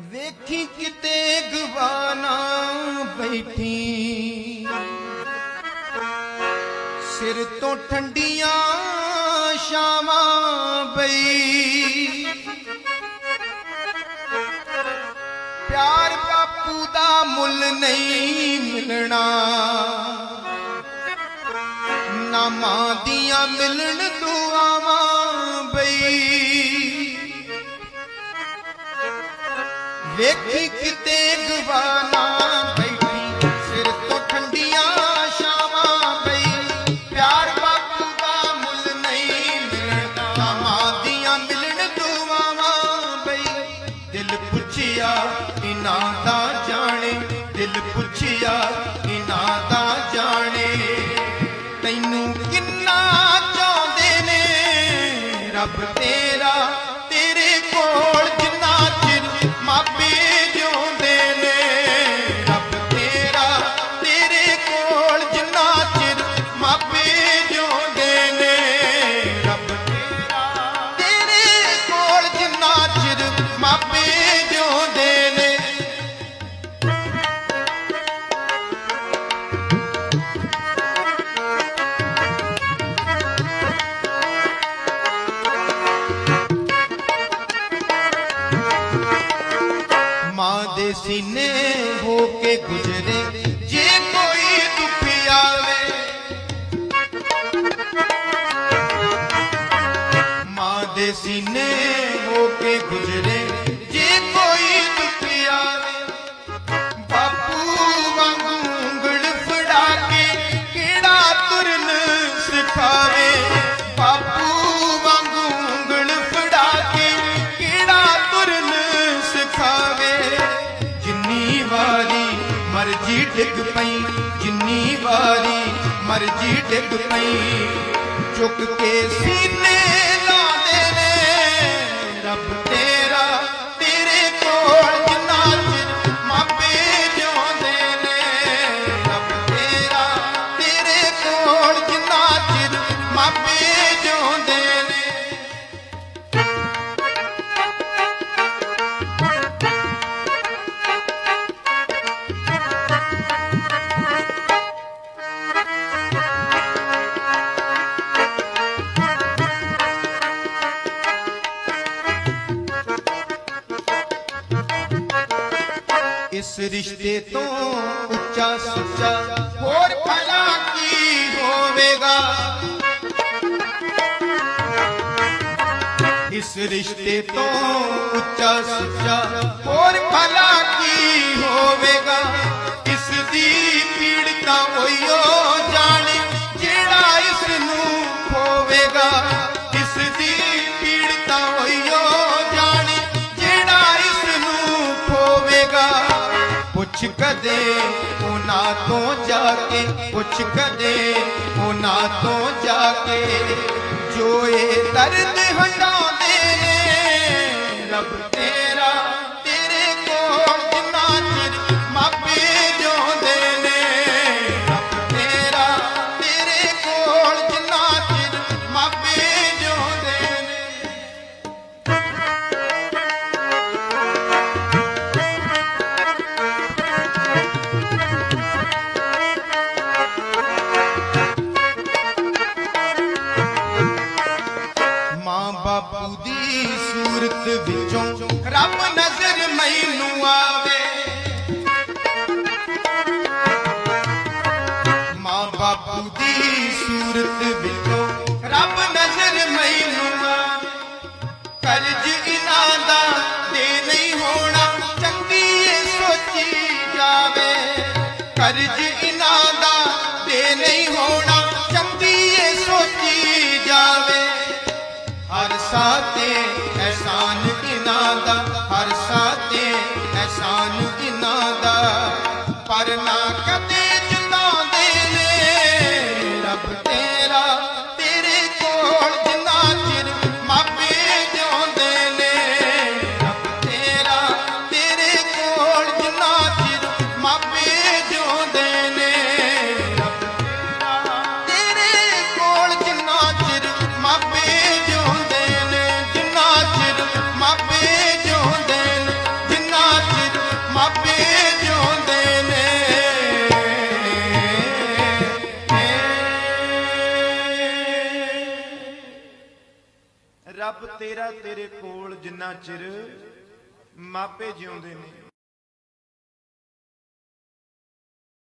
ਵੇਖੀ ਕਿਤੇ ਗਵਾਨਾ ਬੈਠੀ। ਸਿਰ ਤੋਂ ਠੰਡੀਆਂ ਸ਼ਾਮਾਂ ਬਈ ਪਿਆਰ ਬਾਪੂ ਦਾ ਮੁੱਲ ਨਹੀਂ ਮਿਲਣਾ। ਨਾਮਾਂ ਦੀਆਂ ਮਿਲਣ ਵੇਖੀ ਕਿਤੇ ਗਵਾਨਾ। ਮਾਂ ਦੇ ਸੀਨੇ ਹੋ ਕੇ ਗੁਜ਼ਰੇ। ਜੇ ਕੋਈ ਦੁਖੀ ਆਵੇ, ਮਾਂ ਦੇ ਸੀਨੇ ਹੋ ਕੇ ਗੁਜ਼ਰੇ। ਮਰਜ਼ੀ ਡਿੱਗ ਪਈ, ਜਿੰਨੀ ਵਾਰੀ ਮਰਜ਼ੀ ਡਿੱਗ ਪਈ। ਚੁੱਕ ਕੇ ਸੀਨੇ ਲਾਉਂਦੇ ਨੇ, ਰੱਬ ਤੇਰਾ ਇਸ ਰਿਸ਼ਤੇ ਤੋਂ ਉੱਚਾ ਸੁੱਚਾ ਹੋਰ ਭਲਾ ਕੀ ਹੋਵੇਗਾ? ਇਸ ਰਿਸ਼ਤੇ ਤੋਂ ਉੱਚਾ ਸੁੱਚਾ ਹੋਰ ਭਲਾ ਕੀ ਹੋਵੇਗਾ? ਪੁੱਛ ਕਦੇ ਉਹਨਾਂ ਤੋਂ ਜਾ ਕੇ, ਪੁੱਛ ਕਦੇ ਉਹਨਾਂ ਤੋਂ ਜਾ ਕੇ। ਜੋ ਇਹ ਦਰਦ ਹਟਾਉਂਦੇ ਨੇ, ਰੱਬ ਤੇਰਾ ਰੱਬ ਨਜ਼ਰ ਮੈਨੂੰ ਆਵੇ। ਮਾਂ ਬਾਪੂ ਦੀ ਸੂਰਤ ਵਿੱਚੋਂ ਰੱਬ ਨਜ਼ਰ ਮੈਨੂੰ ਆਵੇ। ਕਰਜ਼ ਇਨਾਂ ਦਾ ਦੇ ਨਹੀਂ ਹੋਣਾ, ਚੰਗੀ ਇਹ ਸੋਚੀ ਜਾਵੇ। ਕਰਜ਼ ਇਨਾਂ ਦਾ ਦੇ ਨਹੀਂ ਹੋਣਾ, ਚੰਗੀ ਇਹ ਸੋਚੀ ਜਾਵੇ। ਹਰ ਸਾਤੇ ਰੱਬ ਤੇਰਾ ਤੇਰੇ ਕੋਲ ਜਿੰਨਾ ਚਿਰ ਮਾਪੇ ਜਿਉਂਦੇ ਨੇ।